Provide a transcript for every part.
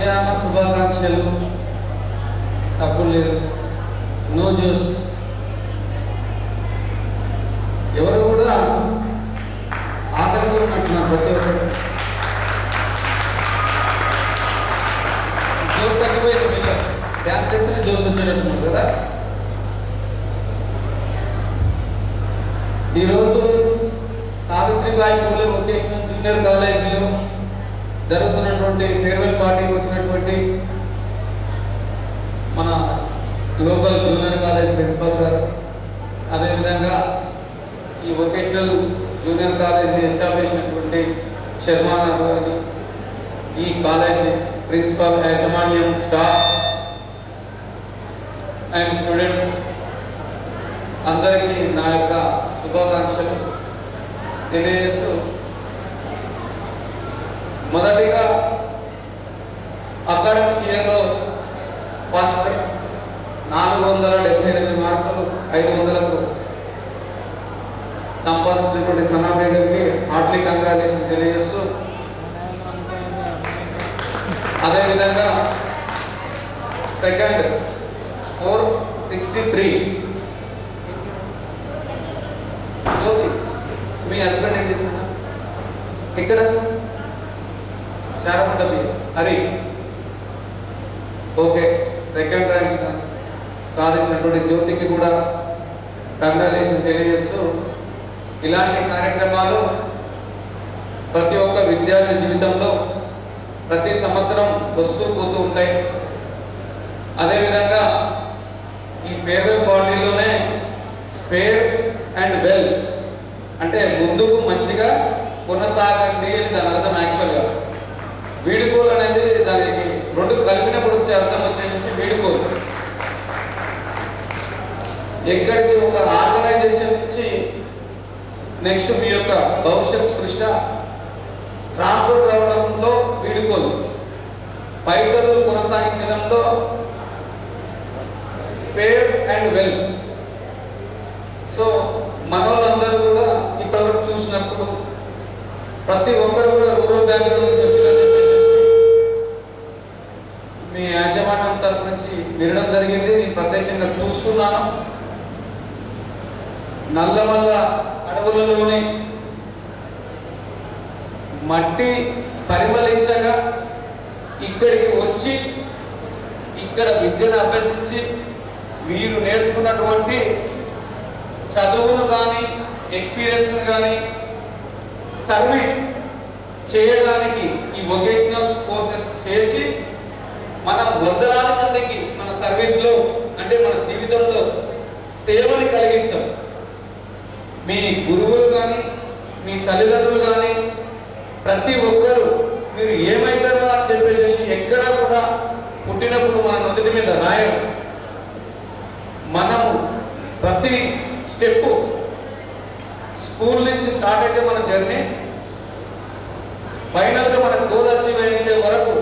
మధ్యాహ్న శుభాకాంక్షలు. సబ్బులు లేదు. నో జ్యూస్ ఎవరు కూడా ఆకలిగా ఉన్నట్టున్నారు ప్రతి ఒక్కరు. జ్యూస్ తగ్గిపోయింది పిల్లలు డ్యాన్స్ చేస్తేనే జ్యూస్ వచ్చేటట్టున్నారు కదా? ఈరోజు సావిత్రిబాయి పూలే వొకేషనల్ జూనియర్ కాలేజీలో జరుగుతున్నటువంటి ఫేర్వెల్ పార్టీకి వచ్చినటువంటి మన గ్లోబల్ జూనియర్ కాలేజ్ ప్రిన్సిపల్ గారు అదేవిధంగా ఈ వొకేషనల్ జూనియర్ కాలేజ్ని ఎస్టాబ్లిష్ అయినటువంటి శర్మ గారు ఈ కాలేజ్ ప్రిన్సిపల్ యాజమాన్యం స్టాఫ్ అండ్ స్టూడెంట్స్ అందరికీ నా యొక్క శుభాకాంక్షలు. తెలియజేస్తూ మొదటిగా అకాడమిక్ ఇయర్లో ఫస్ట్ నాలుగు వందల డెబ్బై ఎనిమిది మార్కులు ఐదు వందలకు సంపాదించినటువంటి సనా బేగంకి హార్ట్లీ కంగ్రాచులేషన్ తెలియజేస్తూ అదేవిధంగా సెకండ్ ఫోర్ సిక్స్టీ త్రీ. మీ హస్బెండ్ ఏం చేసిన ఇక్కడ Sharada please. Hari. Okay second rank sir సాధించినటువంటి జ్యోతికి కూడా కంగ్రాచులేషన్ తెలియజేస్తూ ఇలాంటి కార్యక్రమాలు ప్రతి ఒక్క విద్యార్థి జీవితంలో ప్రతి సంవత్సరం వస్తూ పోతూ ఉంటాయి. అదేవిధంగా ఈ ఫేవర్ బాడీలోనే ఫేర్ అండ్ వెల్ అంటే ముందుకు మంచిగా కొనసాగండి అని దాని అర్థం యాక్చువల్గా వీడుకోలు అనేది దానికి రెండు కలిపినప్పుడు వచ్చే అర్థం వచ్చేసి వీడుకోలు. ఎక్కడికి ఒక ఆర్గనైజేషన్ నుంచి నెక్స్ట్ మీ యొక్క భవిష్యత్తు దృష్ట్యా ట్రాన్స్ఫర్ రావడంలో వీడుకోలు. పై చదువులు కొనసాగించడంలో ఫేర్ అండ్ వెల్ సో మనోళ్ళందరూ కూడా ఇప్పటివరకు చూసినప్పుడు ప్రతి ఒక్కరు కూడా రూరల్ బ్యాక్గ్రౌండ్ నుంచి వచ్చినట్టు చెప్పేసి మీ యాజమాన్యం తరపు నుంచి వినడం జరిగింది. నేను ప్రత్యక్షంగా చూస్తున్నాను. నల్లమల్ల అడవులలోని మట్టి పరిమళించగా ఇక్కడికి వచ్చి ఇక్కడ విద్యను అభ్యసించి మీరు నేర్చుకున్నటువంటి చదువును కానీ ఎక్స్పీరియన్స్ కానీ సర్వీస్ చేయడానికి ఈ వొకేషనల్ కోర్సెస్ చేసి మనం వందలాది మందికి మన సర్వీస్లో అంటే మన జీవితంలో సేవని కలిగిస్తాం. మీ గురువులు కానీ మీ తల్లిదండ్రులు కానీ ప్రతి ఒక్కరు మీరు ఏమైతారో అని చెప్పేసి ఎక్కడా కూడా పుట్టినప్పుడు మన నుదుటి మీద రాయరు. మనము ప్రతి స్టెప్ స్కూల్ నుంచి స్టార్ట్ అయితే మన జర్నీ ఫైనల్గా మన గోల్ అచీవ్ అయ్యే వరకు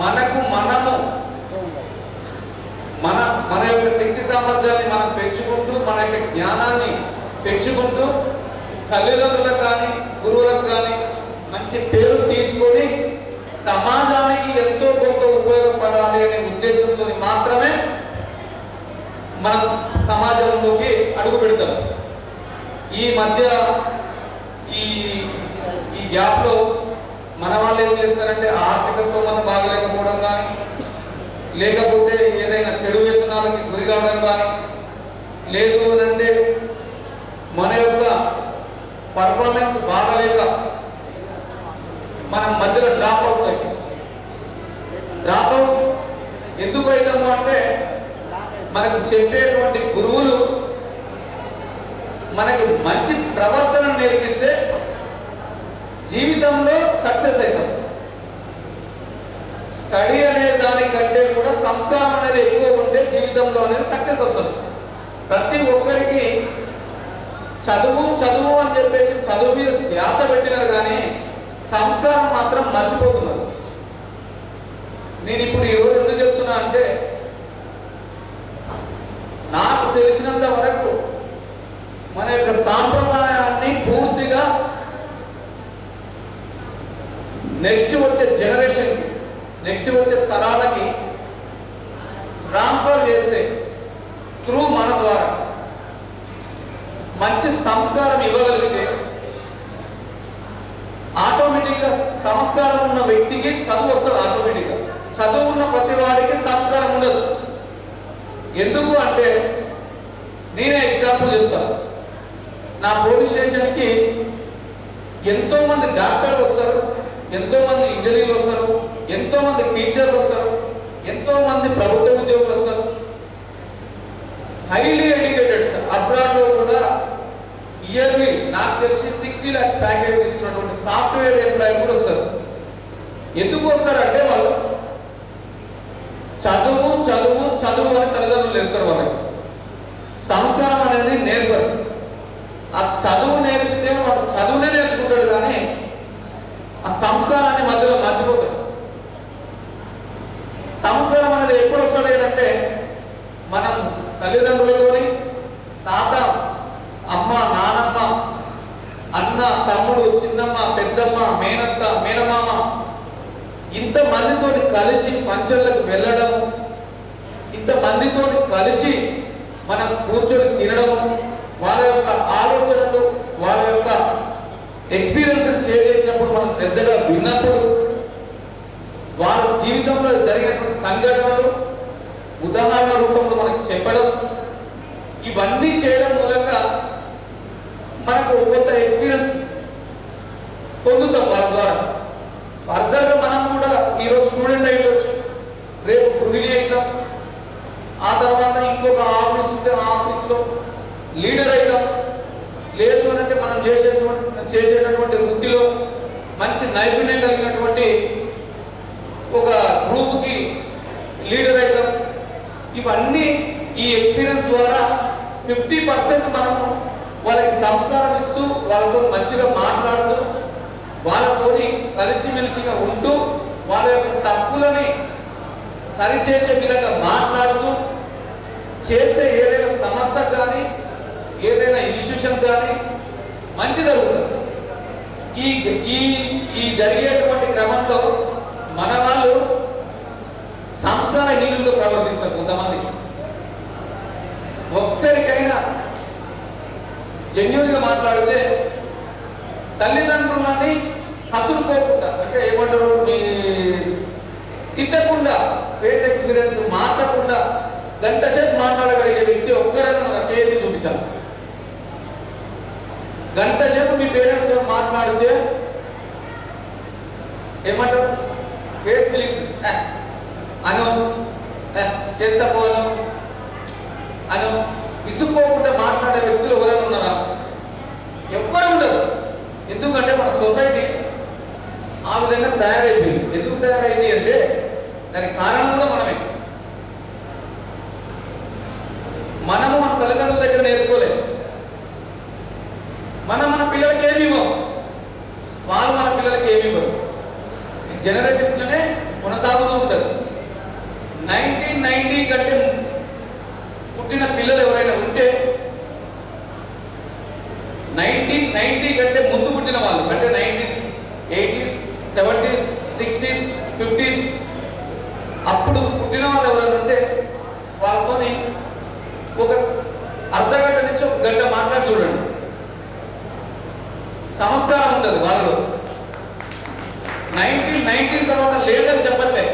మనకు మనము మన మన యొక్క శక్తి సామర్థ్యాన్ని మనం పెంచుకుంటూ మన యొక్క జ్ఞానాన్ని పెంచుకుంటూ తల్లిదండ్రులకు కానీ గురువులకు కానీ మంచి పేరు తీసుకొని సమాజానికి ఎంతో కొంత ఉపయోగపడాలి అనే ఉద్దేశంతో మాత్రమే మనం సమాజంలోకి అడుగు పెడతాం. ఈ మధ్య ఈ ఈ గ్యాప్లో మన వాళ్ళు ఏం చేస్తారంటే ఆర్థిక స్తోమత బాగలేకపోవడం కానీ లేకపోతే ఏదైనా చెడు వ్యసనాలకి గురి కావడం కానీ లేదు అంటే మన యొక్క పర్ఫార్మెన్స్ బాగలేక మనం మధ్యలో డ్రాప్ అవుట్స్ అయ్యి డ్రాప్ అవుట్స్ ఎందుకు అవుతాము అంటే మనకు చెప్పేటువంటి గురువులు మనకి మంచి ప్రవర్తన నేర్పిస్తే జీవితంలో సక్సెస్ అవుతాం. స్టడీ అనే దానికంటే కూడా సంస్కారం అనేది ఎక్కువ ఉంటే జీవితంలో అనేది సక్సెస్ వస్తుంది. ప్రతి ఒక్కరికి చదువు చదువు అని చెప్పేసి చదువు మీద ధ్యాస పెట్టినారు కానీ సంస్కారం మాత్రం మర్చిపోతున్నారు. నేను ఇప్పుడు ఈరోజు ఎందుకు చెప్తున్నా అంటే నాకు తెలిసినంత వరకు మన యొక్క సాంప్రదాయాన్ని పూర్తిగా నెక్స్ట్ వచ్చే జనరేషన్ నెక్స్ట్ వచ్చే తరాలకి ట్రాన్స్ఫర్ చేసే త్రూ మన ద్వారా మంచి సంస్కారం ఇవ్వగలిగితే ఆటోమేటిక్గా సంస్కారం ఉన్న వ్యక్తికి చదువు వస్తుంది ఆటోమేటిక్గా. చదువు ఉన్న ప్రతి వాడికి సంస్కారం ఉండదు. ఎందుకు అంటే నేనే ఎగ్జాంపుల్ చెప్తాను నా పోలీస్ స్టేషన్కి ఎంతో మంది డాక్టర్లు వస్తారు ఎంతో మంది ఇంజనీర్లు వస్తారు ఎంతో మంది టీచర్లు వస్తారు ఎంతో మంది ప్రభుత్వ ఉద్యోగులు నాకు తెలిసి సిక్స్టీ ల్యాక్స్ ప్యాకేజ్ తీసుకున్నటువంటి సాఫ్ట్వేర్ ఎంప్లాయీ కూడా వస్తారు. ఎందుకు వస్తారు అంటే వాళ్ళు చదువు చదువు చదువు అని తల్లిదండ్రులు నేర్పుతారు వాళ్ళకి. సంస్కారం అనేది నేర్పరు. ఆ చదువు నేర్పితే వాడు చదువునే నేర్చుకుంటాడు కానీ ఆ సంస్కారాన్ని మధ్యలో మర్చిపోతాడు. సంస్కారం అనేది ఎప్పుడు వస్తాడు ఏంటంటే మనం తల్లిదండ్రులతోని తాత మేనమ్మ మేనత్త మేనమామ. ఇంత మందితో కలిసి పంచర్లకు వెళ్ళడము ఇంత మందితో కలిసి మనం కూర్చొని తినడము వాళ్ళ యొక్క ఆలోచనలు వాళ్ళ యొక్క ఎక్స్పీరియన్స్ షేర్ చేసినప్పుడు మనం శ్రద్ధగా విన్నప్పుడు వాళ్ళ జీవితంలో జరిగినటువంటి సంఘటనలు ఉదాహరణ రూపంలో మనకు చెప్పడం ఇవన్నీ చేయడం మూలంగా మనకు కొత్త ఎక్స్పీరియన్స్ పొందుతాం వారి ద్వారా. ఫర్దర్గా మనం కూడా ఈరోజు స్టూడెంట్ అయ్యొచ్చు. రేపు గృహిణి అవుతాం ఆ తర్వాత ఇంకొక ఆఫీస్ ఉంటే ఆ ఆఫీస్లో లీడర్ అవుతాం లేదు అంటే మనం చేసేటువంటి చేసేటటువంటి వృత్తిలో మంచి నైపుణ్యం కలిగినటువంటి ఒక గ్రూప్కి లీడర్ అవుతాం ఇవన్నీ ఈ ఎక్స్పీరియన్స్ ద్వారా ఫిఫ్టీ పర్సెంట్ మనము వాళ్ళకి సంస్కారం ఇస్తూ వాళ్ళతో మంచిగా మాట్లాడుతూ వాళ్ళతోని కలిసిమెలిసిగా ఉంటూ వాళ్ళ యొక్క తప్పులని సరిచేసే విధంగా మాట్లాడుతూ చేసే ఏదైనా సమస్య కానీ ఏదైనా ఇన్స్టిట్యూషన్ కానీ మంచి జరుగుతుంది. ఈ ఈ ఈ జరిగేటువంటి క్రమంలో మన వాళ్ళు సంస్కార హీనులతో ప్రవర్తిస్తారు కొంతమంది. ఒక్కరికైనా జెన్యున్గా మాట్లాడితే తల్లిదండ్రులని హసులుకోకుండా అంటే ఏమంటారు మీ తిట్టకుండా ఫేస్ ఎక్స్పీరియన్స్ మార్చకుండా గంట సేపు మాట్లాడగలిగే వ్యక్తి ఒక్కరైనా మన చేతి చూపించాలి. గంట సేపు మీ పేరెంట్స్తో మాట్లాడితే ఏమంటారు ఫేస్ ఫీలింగ్స్ అను చేస్తా పోను అను విసుక్కోకుండా మాట్లాడే వ్యక్తులు ఎవరైనా ఉన్నారా? ఎందుకంటే మన సొసైటీ ఆ విధంగా తయారైపోయింది. ఎందుకు తయారైంది అంటే దానికి కారణం కూడా మనమే. మనము మన తల్లిదండ్రుల దగ్గర నేర్చుకోలేదు. మనం మన పిల్లలకి ఏమి ఇవ్వం వాళ్ళు మన పిల్లలకి ఏమి ఇవ్వరు? జనరేషన్లోనే కొనసాగుతూ ఉంటారు నైన్టీన్ నైన్టీ కంటే పుట్టిన పిల్లలు ఎవరు ఉంటే నైన్టీన్ నైన్టీ కంటే ముందు పుట్టిన వాళ్ళు అంటే nineties eighties seventies sixties fifties అప్పుడు పుట్టిన వాళ్ళు ఎవరైనా ఉంటే వాళ్ళతోని ఒక అర్ధ గంట నుంచి ఒక గంట మాట్లాడి చూడండి. సంస్కారం ఉంటుంది వాళ్ళలో. నైన్టీన్ నైన్టీన్ తర్వాత లేదని చెప్పట్లే.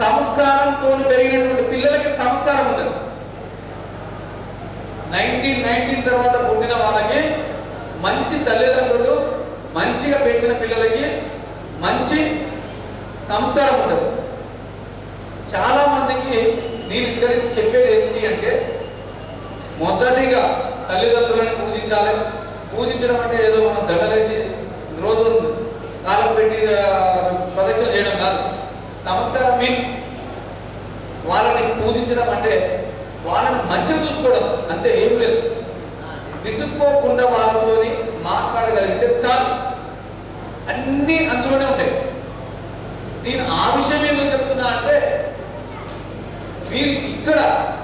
సంస్కారంతో పెరిగినటువంటి పిల్లలకి సంస్కారం ఉంటుంది నైన్టీన్ నైన్టీన్ తర్వాత పుట్టిన వాళ్ళకి మంచి తల్లిదండ్రులు మంచిగా పెంచిన పిల్లలకి మంచి సంస్కారం ఉంటుంది. చాలా మందికి నేను ఇక్కడి నుంచి చెప్పేది ఏంటి అంటే మొదటిగా తల్లిదండ్రులను పూజించాలి. పూజించడం అంటే ఏదో మనం దండలేసి రోజు కాలం పెట్టి ప్రదక్షిణ చేయడం కాదు. సంస్కారం మీన్స్ వాళ్ళని పూజించడం అంటే వాళ్ళని మంచిగా చూసుకోవడం. అంతే ఏం లేదు. విసుక్కోకుండా వాళ్ళతోని మాట్లాడగలిగితే చాలు. అన్నీ అందులోనే ఉంటాయి. నేను ఆ విషయం ఏమో చెప్తున్నా అంటే మీరు ఇక్కడ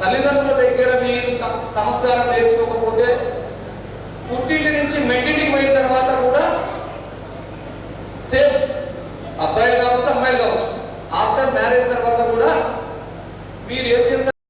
తల్లిదండ్రుల దగ్గర మీరు సం- సంస్కారం నేర్చుకోకపోతే పుట్టింటి నుంచి మెట్టింటికి పోయిన తర్వాత కూడా సేమ్ అబ్బాయిలు కావచ్చు అమ్మాయిలు కావచ్చు. ఆఫ్టర్ మ్యారేజ్ తర్వాత కూడా మీరు ఏం చేస్తారు?